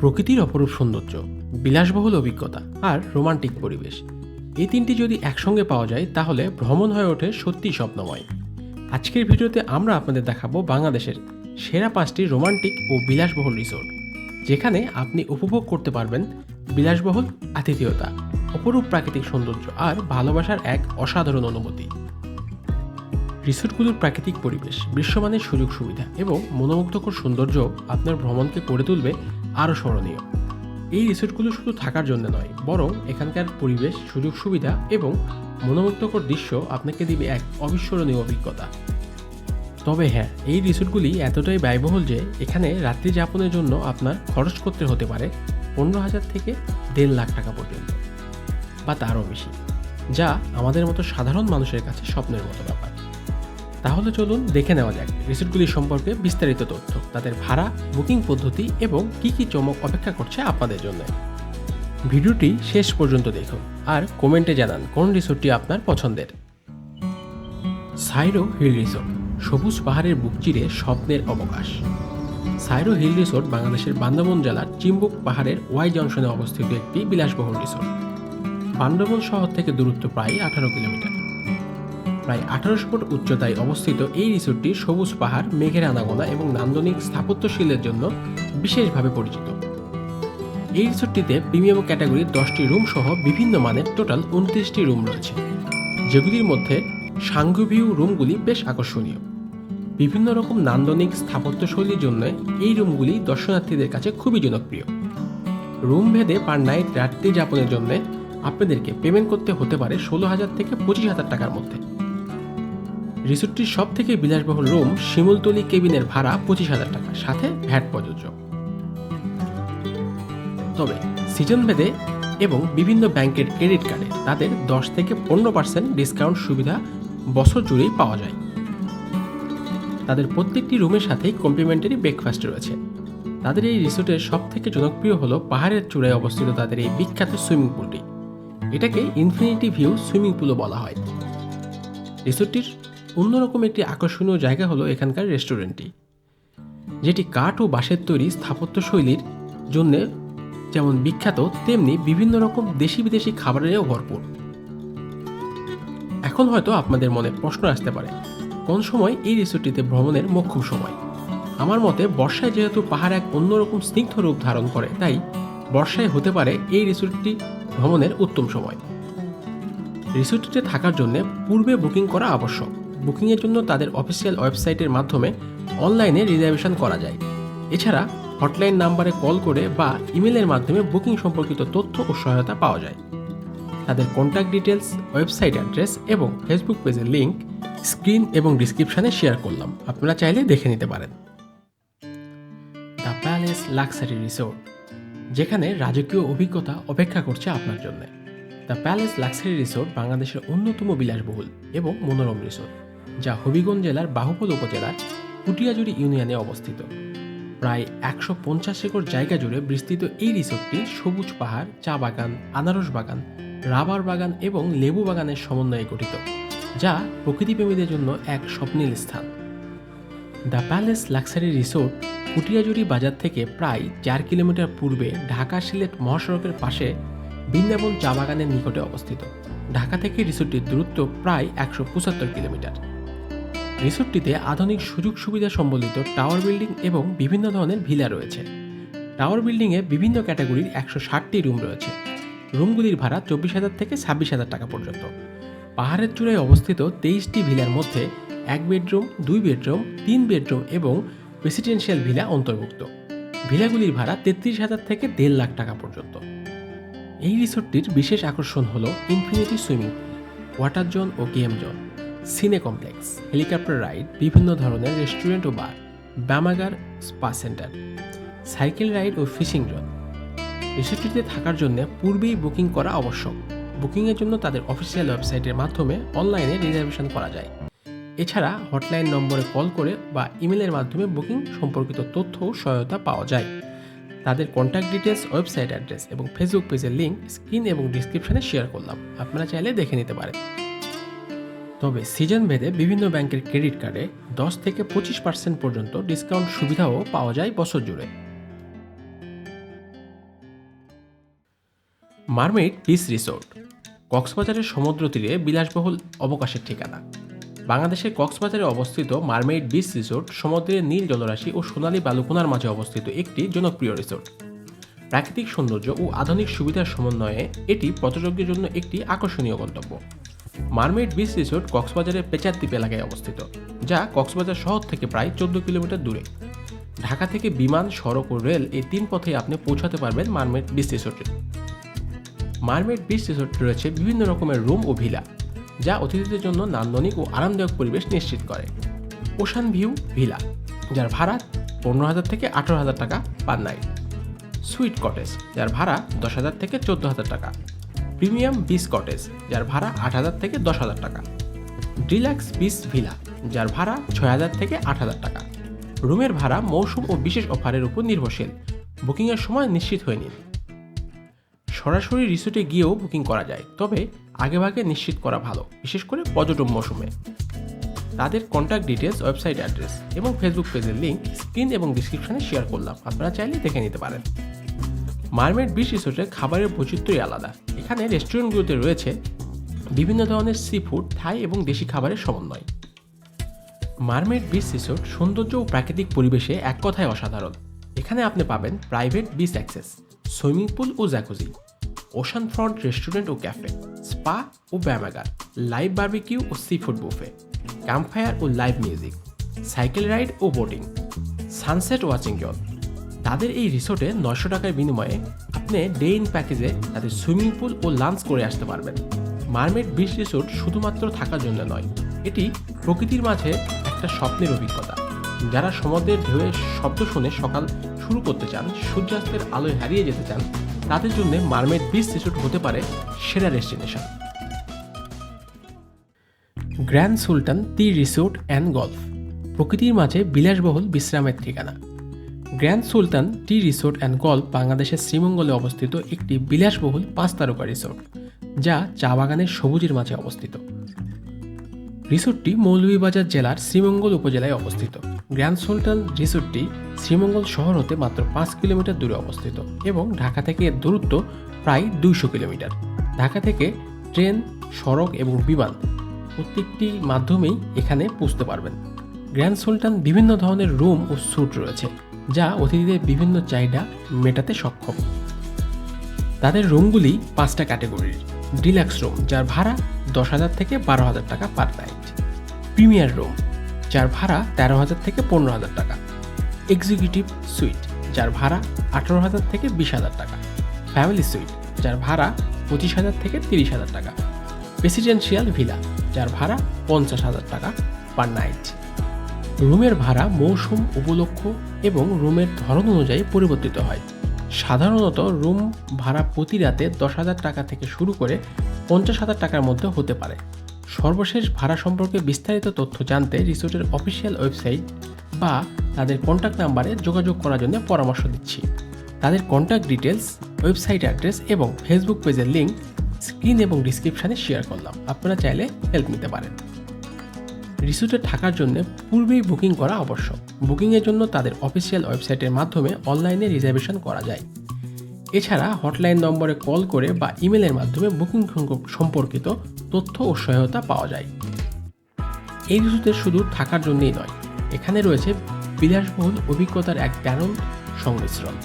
প্রকৃতির অপরূপ সৌন্দর্য, বিলাসবহুল অভিজ্ঞতা আর রোমান্টিক পরিবেশ। এই তিনটি যদি একসঙ্গে পাওয়া যায়, তাহলে ভ্রমণ হয়ে ওঠে সত্যি স্বপ্নময়। আজকের ভিডিওতে আমরা আপনাদের দেখাবো বাংলাদেশের সেরা পাঁচটি রোমান্টিক ও বিলাসবহুল রিসোর্ট, যেখানে আপনি উপভোগ করতে পারবেন বিলাসবহুল আতিথেয়তা, অপরূপ প্রাকৃতিক সৌন্দর্য আর ভালোবাসার এক অসাধারণ অনুভূতি। রিসোর্টগুলোর প্রাকৃতিক পরিবেশ বিশ্বমানের সুযোগ সুবিধা এবং মনোমুগ্ধকর সৌন্দর্য আপনার ভ্রমণকে করে তুলবে আরও স্মরণীয়। এই রিসোর্টগুলো শুধু থাকার জন্য নয়, বরং এখানকার পরিবেশ, সুযোগ সুবিধা এবং মনোমুগ্ধকর দৃশ্য আপনাকে দিবে এক অবিস্মরণীয় অভিজ্ঞতা। তবে হ্যাঁ এই রিসোর্টগুলি এতটাই ব্যয়বহুল যে এখানে রাত্রি যাপনের জন্য আপনার খরচ করতে হতে পারে পনেরো হাজার থেকে দেড় লাখ টাকা পর্যন্ত, বা তারও বেশি, যা আমাদের মতো সাধারণ মানুষের কাছে স্বপ্নের মতো ব্যাপার। তাহলে চলুন দেখে নেওয়া যাক রিসোর্টগুলি সম্পর্কে বিস্তারিত তথ্য। তাদের ভাড়া, বুকিং পদ্ধতি এবং কি কি চমক অপেক্ষা করছে আপনাদের জন্য। ভিডিওটি শেষ পর্যন্ত দেখুন আর কমেন্টে জানান কোন রিসোর্টটি আপনার পছন্দের। সাইরো হিল রিসোর্ট, সবুজ পাহাড়ের বুক চিরে স্বপ্নের অবকাশ। সাইরো হিল রিসোর্ট বাংলাদেশের বান্দরবন জেলার চিম্বুক পাহাড়ের ওয়াই জংশনে অবস্থিত একটি বিলাসবহুল রিসোর্ট। বান্দরবন শহর থেকে দূরত্ব প্রায় আঠারো কিলোমিটার। প্রায় আঠারোশো ফুট উচ্চতায় অবস্থিত এই রিসোর্টটি সবুজ পাহাড়, মেঘের আনাগোনা এবং নান্দনিক স্থাপত্যশীলের জন্য বিশেষভাবে পরিচিত। এই রিসোর্টটিতে প্রিমিয়াম ক্যাটাগরির দশটি রুম সহ বিভিন্ন মানের টোটাল উনত্রিশটি রুম রয়েছে। যেগুলির মধ্যে সাংঘভিউ রুমগুলি বেশ আকর্ষণীয়। বিভিন্ন রকম নান্দনিক স্থাপত্যশৈলীর জন্য এই রুমগুলি দর্শনার্থীদের কাছে খুবই জনপ্রিয়। রুম ভেদে পার নাইট রাত্রি যাপনের জন্য আপনাদেরকে পেমেন্ট করতে হতে পারে ষোলো হাজার থেকে পঁচিশ হাজার টাকার মধ্যে। রিসোর্টটির সব থেকে বিলাসবহুল রুম শিমুলতলি কেবিনের ভাড়া পঁচিশ হাজার টাকা, সাথে ভ্যাট প্রযোজ্য। তবে সিজন ভেদে এবং বিভিন্ন ব্যাংকের ক্রেডিট কার্ডে তাদের দশ থেকে পনেরো পার্সেন্ট ডিসকাউন্ট সুবিধা বছর জুড়েই পাওয়া যায়। তাদের প্রত্যেকটি রুমের সাথেই কমপ্লিমেন্টারি ব্রেকফাস্ট রয়েছে। তাদের এই রিসোর্টের সব থেকে জনপ্রিয় হলো পাহাড়ের চূড়ায় অবস্থিত তাদের এই বিখ্যাত সুইমিং পুলটি। এটাকে ইনফিনিটি ভিউ সুইমিং পুলও বলা হয়। রিসোর্টটির অন্যরকম একটি আকর্ষণীয় জায়গা হলো এখানকার রেস্টুরেন্টটি, যেটি কাঠ ও বাঁশের তৈরি স্থাপত্যশৈলীর জন্য যেমন বিখ্যাত, তেমনি বিভিন্ন রকম দেশি বিদেশি খাবারেরও ভরপুর। এখন হয়তো আপনাদের মনে প্রশ্ন আসতে পারে, কোন সময় এই রিসোর্টটিতে ভ্রমণের মোক্ষম সময়? আমার মতে বর্ষায় যেহেতু পাহাড় এক অন্যরকম স্নিগ্ধ রূপ ধারণ করে, তাই বর্ষায় হতে পারে এই রিসোর্টটি ভ্রমণের উত্তম সময়। রিসোর্টটিতে থাকার জন্য পূর্বে বুকিং করা আবশ্যক। বুকিংয়ের জন্য তাদের অফিসিয়াল ওয়েবসাইটের মাধ্যমে অনলাইনে রিজার্ভেশন করা যায়। এছাড়া হটলাইন নাম্বারে কল করে বা ইমেলের মাধ্যমে বুকিং সম্পর্কিত তথ্য ও সহায়তা পাওয়া যায়। তাদের কন্ট্যাক্ট ডিটেলস ওয়েবসাইট অ্যাড্রেস এবং ফেসবুক পেজের লিঙ্ক স্ক্রিন এবং ডিসক্রিপশানে শেয়ার করলাম। আপনারা চাইলে দেখে নিতে পারেন। দ্য প্যালেস লাক্সারি রিসোর্ট, যেখানে রাজকীয় অভিজ্ঞতা অপেক্ষা করছে আপনার জন্য। দ্য প্যালেস লাক্সারি রিসোর্ট বাংলাদেশের অন্যতম বিলাসবহুল এবং মনোরম রিসোর্ট। যা হবিগঞ্জ জেলার বাহুবল উপজেলার কুটিয়াজুড়ি ইউনিয়নে অবস্থিত। প্রায় একশো পঞ্চাশ একর জায়গা জুড়ে বিস্তৃত এই রিসোর্টটি সবুজ পাহাড়, চা বাগান, আনারস বাগান, রাবার বাগান এবং লেবু বাগানের সমন্বয়ে গঠিত, যা প্রকৃতিপ্রেমীদের জন্য এক স্বপ্নীল স্থান। দ্য প্যালেস লাক্সারি রিসোর্ট কুটিয়াজুড়ি বাজার থেকে প্রায় চার কিলোমিটার পূর্বে ঢাকা সিলেট মহাসড়কের পাশে বৃন্দাবন চা বাগানের নিকটে অবস্থিত। ঢাকা থেকে রিসোর্টটির দূরত্ব প্রায় একশো পঁচাত্তর কিলোমিটার। রিসোর্টটিতে আধুনিক সুযোগ সুবিধা সম্বলিত টাওয়ার বিল্ডিং এবং বিভিন্ন ধরনের ভিলা রয়েছে। টাওয়ার বিল্ডিংয়ে বিভিন্ন ক্যাটাগরির একশো ষাটটি রুম রয়েছে। রুমগুলির ভাড়া চব্বিশ হাজার থেকে ছাব্বিশ হাজার টাকা পর্যন্ত। পাহাড়ের চূড়ায় অবস্থিত তেইশটি ভিলার মধ্যে এক বেডরুম, দুই বেডরুম, তিন বেডরুম এবং রেসিডেন্সিয়াল ভিলা অন্তর্ভুক্ত। ভিলাগুলির ভাড়া তেত্রিশ হাজার থেকে দেড় লাখ টাকা পর্যন্ত। এই রিসোর্টটির বিশেষ আকর্ষণ হল infinity swimming pool water zone ও game zone. Cine complex, helicopter ride, বিভিন্ন ধরনের রেস্টুরেন্ট ও বার ব্যামাগার স্পা সেন্টার, সাইকেল রাইড ও ফিশিং জোন। রিসোর্টটিতে থাকার জন্য পূর্বেই বুকিং করা আবশ্যক। বুকিংয়ের জন্য তাদের অফিসিয়াল ওয়েবসাইটের মাধ্যমে অনলাইনে রিজার্ভেশন করা যায়। এছাড়া হটলাইন নম্বরে কল করে বা ইমেলের মাধ্যমে বুকিং সম্পর্কিত তথ্য ও সহায়তা পাওয়া যায়। তাদের কন্ট্যাক্ট ডিটেলস ওয়েবসাইট অ্যাড্রেস এবং ফেসবুক পেজের লিঙ্ক স্ক্রিন এবং ডিসক্রিপশনে শেয়ার করলাম। আপনারা চাইলে দেখে নিতে পারেন। তবে সিজন ভেদে বিভিন্ন ব্যাংকের ক্রেডিট কার্ডে দশ থেকে পঁচিশ পার্সেন্ট পর্যন্ত ডিসকাউন্ট সুবিধাও পাওয়া যায় বছর জুড়ে। মারমেড বিচ রিসোর্ট, কক্সবাজারের সমুদ্র তীরে বিলাসবহুল অবকাশের ঠিকানা। বাংলাদেশের কক্সবাজারে অবস্থিত মারমেড বিচ রিসোর্ট সমুদ্রের নীল জলরাশি ও সোনালী বালুকোনার মাঝে অবস্থিত একটি জনপ্রিয় রিসোর্ট। প্রাকৃতিক সৌন্দর্য ও আধুনিক সুবিধার সমন্বয়ে এটি পর্যটকদের জন্য একটি আকর্ষণীয় গন্তব্য। মারমেড বিচ রিসোর্ট কক্সবাজারের পেচারদ্বীপ এলাকায় অবস্থিত, যা কক্সবাজার শহর থেকে প্রায় চোদ্দ কিলোমিটার দূরে। ঢাকা থেকে বিমান, সড়ক ও রেল এই তিন পথে আপনি পৌঁছাতে পারবেন মারমেড বিচ রিসোর্টে। মারমেড বিচ রিসোর্ট রয়েছে বিভিন্ন রকমের রুম ও ভিলা, যা অতিথিদের জন্য নান্দনিক ও আরামদায়ক পরিবেশ নিশ্চিত করে। ওশান ভিউ ভিলা, যার ভাড়া পনেরো হাজার থেকে আঠারো হাজার টাকা পার নাইট। সুইট কটেজ, যার ভাড়া দশ হাজার থেকে চোদ্দ হাজার টাকা। প্রিমিয়াম বিচ কটেজ, যার ভাড়া আট হাজার থেকে দশ হাজার টাকা। ডিলাক্স বিচ ভিলা, যার ভাড়া ছয় হাজার থেকে আট হাজার টাকা। রুমের ভাড়া মৌসুম ও বিশেষ অফারের উপর নির্ভরশীল। বুকিংয়ের সময় নিশ্চিত হয়ে নিন। সরাসরি রিসোর্টে গিয়েও বুকিং করা যায়, তবে আগেভাগে নিশ্চিত করা ভালো, বিশেষ করে পর্যটন মৌসুমে। তাদের কন্ট্যাক্ট ডিটেলস ওয়েবসাইট অ্যাড্রেস এবং ফেসবুক পেজের লিঙ্ক স্ক্রিন এবং ডিসক্রিপশনে শেয়ার করলাম। আপনারা চাইলে দেখে নিতে পারেন। মারমেড বিচ রিসোর্টের খাবারের বৈচিত্র্যই আলাদা। এখানে রেস্টুরেন্টগুলোতে রয়েছে বিভিন্ন ধরনের সি ফুড থাই এবং দেশি খাবারের সমন্বয়। মারমেড বিচ রিসোর্ট সৌন্দর্য ও প্রাকৃতিক পরিবেশে এক কথায় অসাধারণ। এখানে আপনি পাবেন private beach access swimming pool ও জ্যাকুজি ওশান ফ্রন্ট রেস্টুরেন্ট ও ক্যাফে স্পা ও ব্যায়ামাগার লাইভ বার্বিকিউ ও সি ফুড বুফে ক্যাম্পফায়ার ও লাইভ মিউজিক সাইকেল রাইড ও বোটিং সানসেট ওয়াচিং জোন তাদের এই রিসোর্টে নয়শো টাকার বিনিময়ে আপনি ডে ইন প্যাকেজে তাদের সুইমিং পুল ও লাঞ্চ করে আসতে পারবেন। মারমেড বিচ রিসোর্ট শুধুমাত্র থাকার জন্য নয়, এটি প্রকৃতির মাঝে একটা স্বপ্নের অভিজ্ঞতা। যারা সমুদ্রের ঢেউয়ের শব্দ শুনে সকাল শুরু করতে চান, সূর্যাস্তের আলোয় হারিয়ে যেতে চান, তাদের জন্য মারমেড বিচ রিসোর্ট হতে পারে সেরা destination grand Sultan tea resort and golf প্রকৃতির মাঝে বিলাসবহুল বিশ্রামের ঠিকানা। Grand Sultan tea resort and golf বাংলাদেশের শ্রীমঙ্গলে অবস্থিত একটি বিলাসবহুল পাঁচ তারকা রিসোর্ট, যা চা বাগানের সবুজের মাঝে অবস্থিত। রিসোর্টটি মৌলভীবাজার জেলার শ্রীমঙ্গল উপজেলায় অবস্থিত। গ্র্যান্ড সুলতান রিসোর্টটি শ্রীমঙ্গল শহর হতে মাত্র পাঁচ কিলোমিটার দূরে অবস্থিত এবং ঢাকা থেকে এর দূরত্ব প্রায় দুইশো কিলোমিটার। ঢাকা থেকে ট্রেন, সড়ক এবং বিমান প্রত্যেকটি মাধ্যমেই এখানে পৌঁছতে পারবেন। গ্র্যান্ড সুলতান বিভিন্ন ধরনের রুম ও স্যুট রয়েছে। যা অতিথিদের বিভিন্ন চাহিদা মেটাতে সক্ষম। তাদের রুমগুলি পাঁচটা ক্যাটাগরির। ডিলাক্স রুম, যার ভাড়া দশ হাজার থেকে বারো হাজার টাকা পার নাইট প্রিমিয়ার রুম, যার ভাড়া তেরো হাজার থেকে পনেরো হাজার টাকা। এক্সিকিউটিভ সুইট, যার ভাড়া আঠারো হাজার থেকে বিশ হাজার টাকা। ফ্যামিলি সুইট, যার ভাড়া পঁচিশ হাজার থেকে তিরিশ হাজার টাকা। প্রেসিডেন্সিয়াল ভিলা, যার ভাড়া পঞ্চাশ হাজার টাকা পার নাইট রুমের ভাড়া মৌসুম, উপলক্ষ এবং রুমের ধরন অনুযায়ী পরিবর্তিত হয়। সাধারণত রুম ভাড়া প্রতি রাতে দশ হাজার টাকা থেকে শুরু করে পঞ্চাশ হাজার টাকার মধ্যে হতে পারে। সর্বশেষ ভাড়া সম্পর্কে বিস্তারিত তথ্য জানতে রিসোর্টের অফিসিয়াল ওয়েবসাইট বা তাদের কন্ট্যাক্ট নাম্বারে যোগাযোগ করার জন্য পরামর্শ দিচ্ছি। তাদের কন্ট্যাক্ট ডিটেলস ওয়েবসাইট অ্যাড্রেস এবং ফেসবুক পেজের লিঙ্ক স্ক্রিন এবং ডিসক্রিপশানে শেয়ার করলাম। আপনারা চাইলে হেল্প নিতে পারেন। রিসোর্টে থাকার জন্য পূর্বেই বুকিং করা আবশ্যক। বুকিংয়ের জন্য তাদের অফিসিয়াল ওয়েবসাইটের মাধ্যমে অনলাইনে রিজার্ভেশন করা যায়। এছাড়া হটলাইন নম্বরে কল করে বা ইমেলের মাধ্যমে বুকিং সম্পর্কিত তথ্য ও সহায়তা পাওয়া যায়। এই রিসোর্টে শুধু থাকার জন্যই নয়, এখানে রয়েছে বিলাসবহুল অভিজ্ঞতার এক দারুণ সংমিশ্রণ।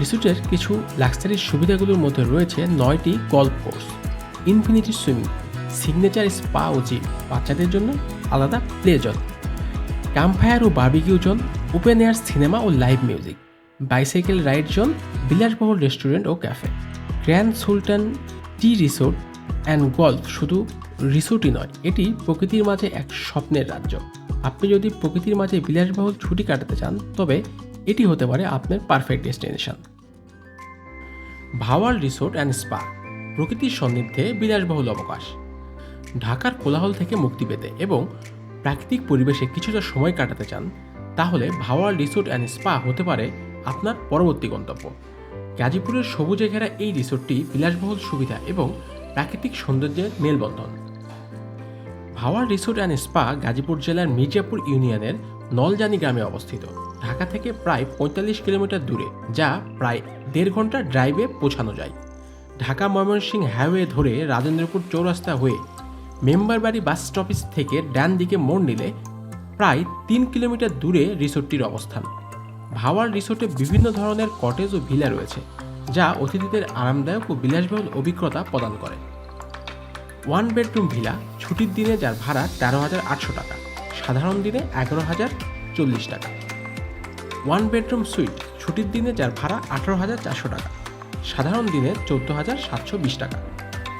রিসোর্টের কিছু লাক্সারির সুবিধাগুলোর মধ্যে রয়েছে নয়টি golf course, infinity swimming, signature spa ও জিম বাচ্চাদের জন্য আলাদা প্লে জোন ও barbecue zone open air cinema ও live music bicycle ride zone বিলাসবহুল restaurant O cafe grand Sultan tea resort and golf শুধু রিসোর্টই নয়, এটি প্রকৃতির মাঝে এক স্বপ্নের রাজ্য। আপনি যদি প্রকৃতির মাঝে বিলাসবহুল ছুটি কাটাতে চান, তবে এটি হতে পারে আপনার perfect destination Bhawal resort and spa প্রকৃতির সান্নিধ্যে বিলাসবহুল অবকাশ। ঢাকার কোলাহল থেকে মুক্তি পেতে এবং প্রাকৃতিক পরিবেশে কিছুটা সময় কাটাতে চান, তাহলে ভাওয়াল রিসোর্ট অ্যান্ড স্পা হতে পারে আপনার পরবর্তী গন্তব্য। গাজীপুরের সবুজে ঘেরা এই রিসোর্টটি বিলাসবহুল সুবিধা এবং প্রাকৃতিক সৌন্দর্যের মেলবন্ধন। Bhawal resort and spa Gazipur জেলার মির্জাপুর ইউনিয়নের নলজানি গ্রামে অবস্থিত। ঢাকা থেকে প্রায় পঁয়তাল্লিশ কিলোমিটার দূরে, যা প্রায় দেড় ঘণ্টা ড্রাইভে পৌঁছানো যায়। ঢাকা ময়মনসিংহ হাইওয়ে ধরে রাজেন্দ্রপুর চৌরাস্তা হয়ে মেম্বার বাড়ি বাস স্টপেজ থেকে ডান দিকে মোড় নিলে প্রায় তিন কিলোমিটার দূরে রিসোর্টটির অবস্থান। ভাওয়ার রিসোর্টে বিভিন্ন ধরনের কটেজ ও ভিলা রয়েছে, যা অতিথিদের আরামদায়ক ও বিলাসবহুল অভিজ্ঞতা প্রদান করে। ওয়ান বেডরুম ভিলা ছুটির দিনে যার ভাড়া তেরো হাজার আটশো টাকা, সাধারণ দিনে এগারো হাজার চল্লিশ টাকা। ওয়ান বেডরুম সুইট ছুটির দিনে যার ভাড়া আঠারো হাজার চারশো টাকা, সাধারণ দিনে চোদ্দ হাজার সাতশো বিশ টাকা।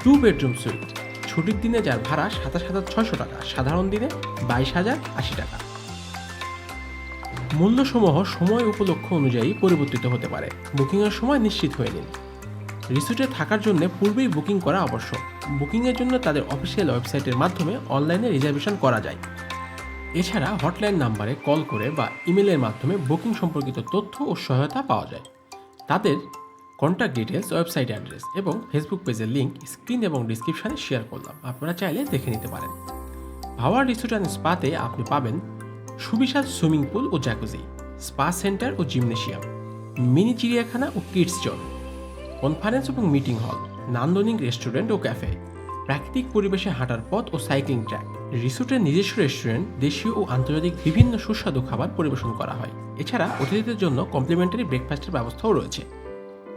টু বেডরুম সুইট ছুটির দিনে যার ভাড়া সাতাশ হাজার ছয়শো টাকা, সাধারণ দিনে বাইশ হাজার আশি টাকা। মূল্যসমূহ সময় উপলক্ষ অনুযায়ী পরিবর্তিত হতে পারে। বুকিংয়ের সময় নিশ্চিত হয়ে নিন। রিসোর্টে থাকার জন্য পূর্বেই বুকিং করা আবশ্যক। বুকিংয়ের জন্য তাদের অফিসিয়াল ওয়েবসাইটের মাধ্যমে অনলাইনে রিজার্ভেশন করা যায়। এছাড়া হটলাইন নাম্বারে কল করে বা ইমেলের মাধ্যমে বুকিং সম্পর্কিত তথ্য ও সহায়তা পাওয়া যায়। তাদের কন্ট্যাক্ট ডিটেলস ওয়েবসাইট অ্যাড্রেস এবং ফেসবুক পেজের লিঙ্ক স্ক্রিন এবং ডিসক্রিপশানে শেয়ার করলাম। আপনারা চাইলে দেখে নিতে পারেন। ভাওয়ার রিসোর্ট অ্যান্ড স্পাতে আপনি পাবেন সুবিশাল সুইমিং পুল ও জ্যাকুজি স্পা সেন্টার ও জিমনেশিয়াম মিনি চিড়িয়াখানা ও কিডস জোন কনফারেন্স এবং মিটিং হল নান্দনিক রেস্টুরেন্ট ও ক্যাফে প্রাকৃতিক পরিবেশে হাঁটার পথ ও সাইক্লিং ট্র্যাক রিসোর্টের নিজস্ব রেস্টুরেন্ট দেশীয় ও আন্তর্জাতিক বিভিন্ন সুস্বাদু খাবার পরিবেশন করা হয়। এছাড়া অতিথিদের জন্য কমপ্লিমেন্টারি ব্রেকফাস্টের ব্যবস্থাও রয়েছে।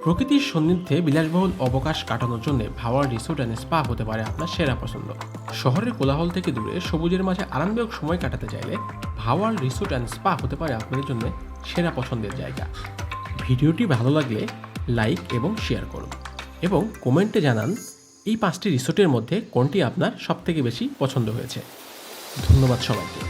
প্রকৃতির সান্নিধ্যে বিলাসবহুল অবকাশ কাটানোর জন্য ভাওয়ার রিসোর্ট অ্যান্ড স্পা হতে পারে আপনার সেরা পছন্দ। শহরের কোলাহল থেকে দূরে সবুজের মাঝে আরামদায়ক সময় কাটাতে চাইলে ভাওয়ার রিসোর্ট অ্যান্ড স্পা হতে পারে আপনাদের জন্য সেরা পছন্দের জায়গা। ভিডিওটি ভালো লাগলে লাইক এবং শেয়ার করুন এবং কমেন্টে জানান এই পাঁচটি রিসোর্টের মধ্যে কোনটি আপনার সবথেকে বেশি পছন্দ হয়েছে। ধন্যবাদ সবাইকে।